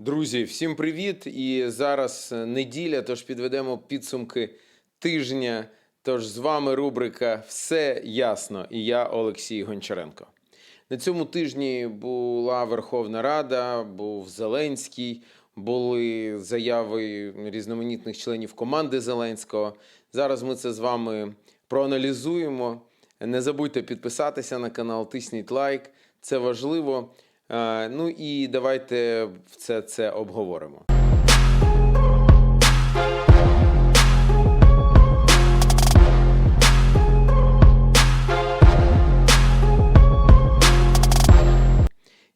Друзі, всім привіт! І зараз е, неділя, тож підведемо підсумки тижня. Тож з вами рубрика Все ясно. І я Олексій Гончаренко. На цьому тижні була Верховна Рада, був Зеленський, були заяви різноманітних членів команди Зеленського. Зараз ми це з вами проаналізуємо. Не забудьте підписатися на канал, тисніть лайк, це важливо. Е, Ну і давайте все це обговоримо.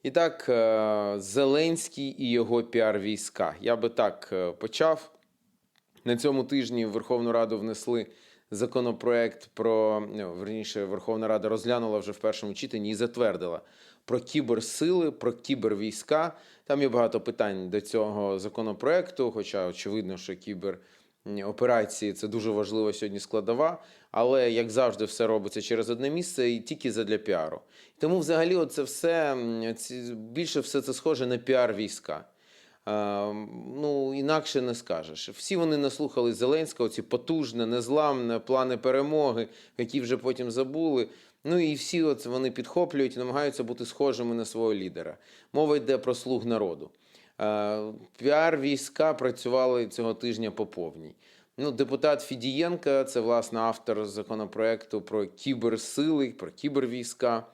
І так, е, Зеленський і його піар-війська. Я би так е, почав. На цьому тижні в Верховну Раду внесли законопроект про ну, верніше, Верховна Рада розглянула вже в першому читанні і затвердила про кіберсили, про кібервійська. Там є багато питань до цього законопроекту, хоча очевидно, що кібер. Операції це дуже важлива сьогодні складова, але як завжди, все робиться через одне місце і тільки задля піару. Тому, взагалі, це все більше все це схоже на піар війська. Е, ну, інакше не скажеш. Всі вони наслухали Зеленського, ці потужне, незламне, плани перемоги, які вже потім забули. Ну і всі от вони підхоплюють і намагаються бути схожими на свого лідера. Мова йде про слуг народу. Е, Піар війська працювали цього тижня по повній. Ну, депутат Фідієнка, це власне автор законопроекту про кіберсили, про кібервійська.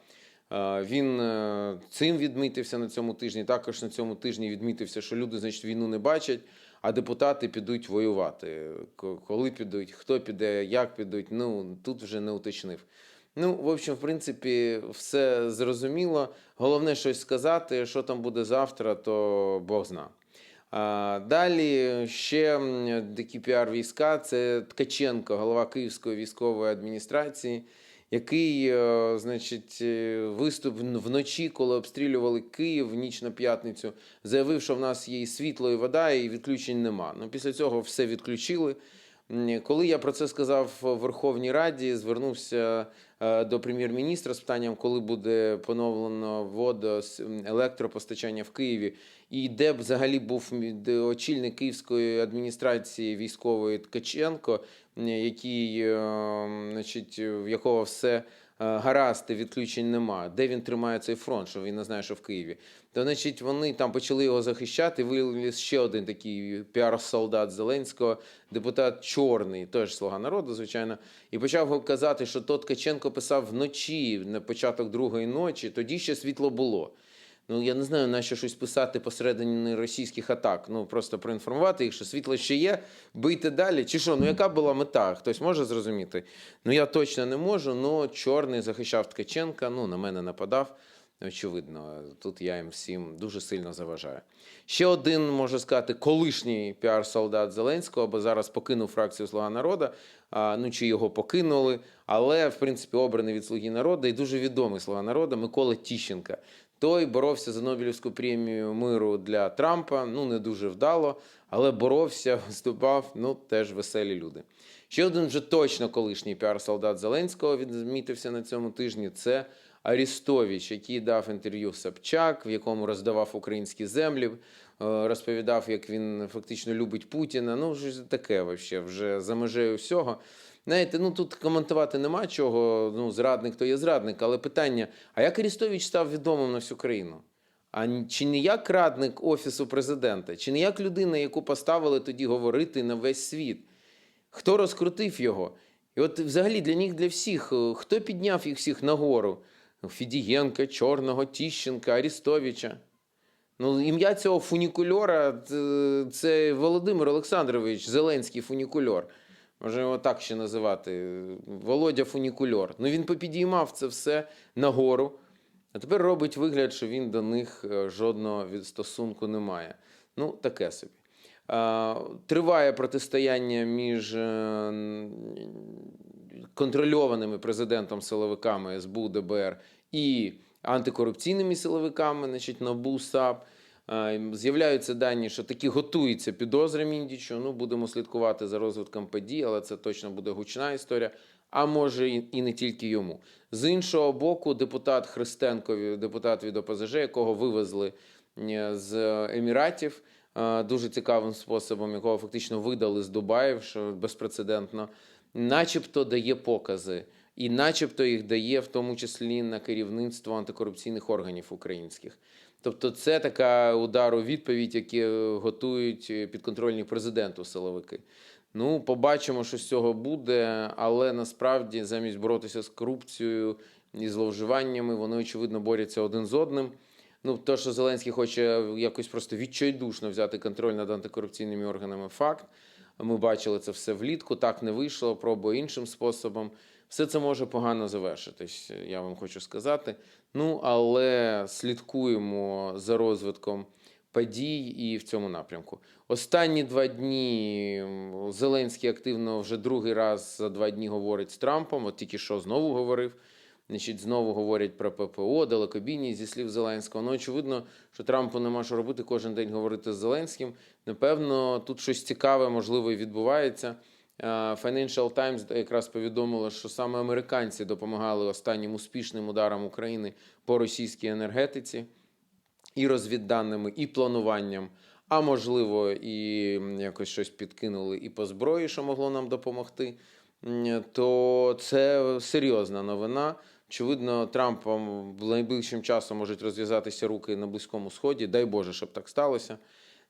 Е, Він е, цим відмітився на цьому тижні. Також на цьому тижні відмітився, що люди, значить, війну не бачать, а депутати підуть воювати. Коли підуть, хто піде, як підуть. Ну тут вже не уточнив. Ну, в общем, в принципі, все зрозуміло. Головне щось сказати, що там буде завтра, то Бог зна. А, далі ще такі піар-війська це Ткаченко, голова Київської військової адміністрації, який, е, значить, е, виступ вночі, коли обстрілювали Київ в ніч на п'ятницю, заявив, що в нас є і світло, і вода, і відключень нема. Ну, після цього все відключили. Коли я про це сказав в Верховній Раді, звернувся е, до прем'єр-міністра з питанням, коли буде поновлено водо електропостачання в Києві, і де б взагалі був очільник Київської адміністрації військової Ткаченко, який, е, значить, в якого все. Е, Гаразд, відключень нема. Де він тримає цей фронт, що він не знає, що в Києві. То, значить, вони там почали його захищати. Виліз ще один такий піар-солдат Зеленського, депутат Чорний, теж слуга народу, звичайно, і почав казати, що то Ткаченко писав вночі, на початок другої ночі, тоді ще світло було. Ну, я не знаю, на що щось писати посередині російських атак. Ну, просто проінформувати їх, що світло ще є, бийте далі. Чи що? Ну, яка була мета? Хтось може зрозуміти? Ну, я точно не можу, ну, чорний захищав Ткаченка, ну, на мене нападав. Очевидно, тут я їм всім дуже сильно заважаю. Ще один, можу сказати, колишній піар-солдат Зеленського, бо зараз покинув фракцію Слуга народу, ну чи його покинули, але в принципі обраний від Слуги народу і дуже відомий Слуга народу Микола Тіщенка. Той боровся за Нобелівську премію миру для Трампа. Ну не дуже вдало, але боровся, виступав. Ну теж веселі люди. Ще один вже точно колишній піар-солдат Зеленського відмітився на цьому тижні. Це Арістович, який дав інтерв'ю Собчак, в якому роздавав українські землі, е, розповідав, як він фактично любить Путіна. Ну, щось таке вообще, вже за межею всього. Знаєте, ну тут коментувати нема чого. Ну, зрадник то є зрадник, але питання: а як Арістович став відомим на всю країну? А чи не як радник офісу президента, чи не як людина, яку поставили тоді говорити на весь світ? Хто розкрутив його? І от взагалі для них, для всіх, е, хто підняв їх всіх нагору? Фідієнка, Чорного, Тіщенка, Арістовича. Ну, ім'я цього фунікульора це- Володимир Олександрович, Зеленський фунікульор. Може його так ще називати. Володя Фунікульор. Ну він попідіймав це все нагору, а тепер робить вигляд, що він до них е, жодного відстосунку не має. Ну, таке собі. Триває протистояння між е, контрольованими президентом силовиками СБУ, ДБР і антикорупційними силовиками, значить, НАБУ, САП. Е, З'являються дані, що таки готується підозра Міндічу. Ну, будемо слідкувати за розвитком подій, але це точно буде гучна історія. А може і і не тільки йому. З іншого боку, депутат Христенко, депутат від ОПЗЖ, якого вивезли е, з Еміратів е, дуже цікавим способом, якого фактично видали з Дубаїв, що безпрецедентно, начебто дає покази. І начебто їх дає в тому числі на керівництво антикорупційних органів українських. Тобто, це така удар у відповідь, які готують е, підконтрольні президенту силовики. Ну, побачимо, що з цього буде, але насправді замість боротися з корупцією і зловживаннями, вони очевидно борються один з одним. Ну, то, що Зеленський хоче якось просто відчайдушно взяти контроль над антикорупційними органами, факт. Ми бачили це все влітку, так не вийшло, пробує іншим способом. Все це може погано завершитись, я вам хочу сказати. Ну, але слідкуємо за розвитком подій і в цьому напрямку. Останні два дні Зеленський активно вже другий раз за два дні говорить з Трампом. От тільки що знову говорив. Значить, знову говорять про ППО, далекобійність зі слів Зеленського. Ну, очевидно, що Трампу нема що робити кожен день говорити з Зеленським. Напевно, тут щось цікаве, можливо, і відбувається. Е, Financial Times якраз повідомило, що саме американці допомагали останнім успішним ударам України по російській енергетиці і розвідданими, і плануванням. А можливо, і якось щось підкинули і по зброї, що могло нам допомогти. То це серйозна новина. Очевидно, Трампом найближчим часом можуть розв'язатися руки на Близькому Сході. Дай Боже, щоб так сталося.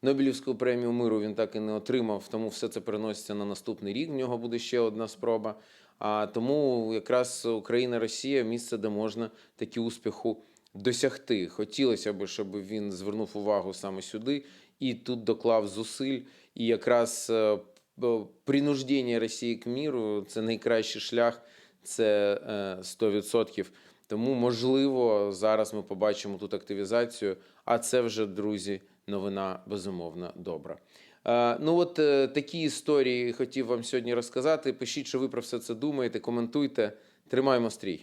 Нобелівську премію миру він так і не отримав, тому все це переноситься на наступний рік. В нього буде ще одна спроба. А тому якраз Україна, Росія місце, де можна такі успіху досягти. Хотілося б, щоб він звернув увагу саме сюди і тут доклав зусиль. І якраз е, принуждення Росії к міру це найкращий шлях, це е, 100%. Тому, можливо, зараз ми побачимо тут активізацію, а це вже, друзі, новина безумовно добра. Е, Ну, от е, такі історії хотів вам сьогодні розказати. Пишіть, що ви про все це думаєте, коментуйте. Тримаємо стрій.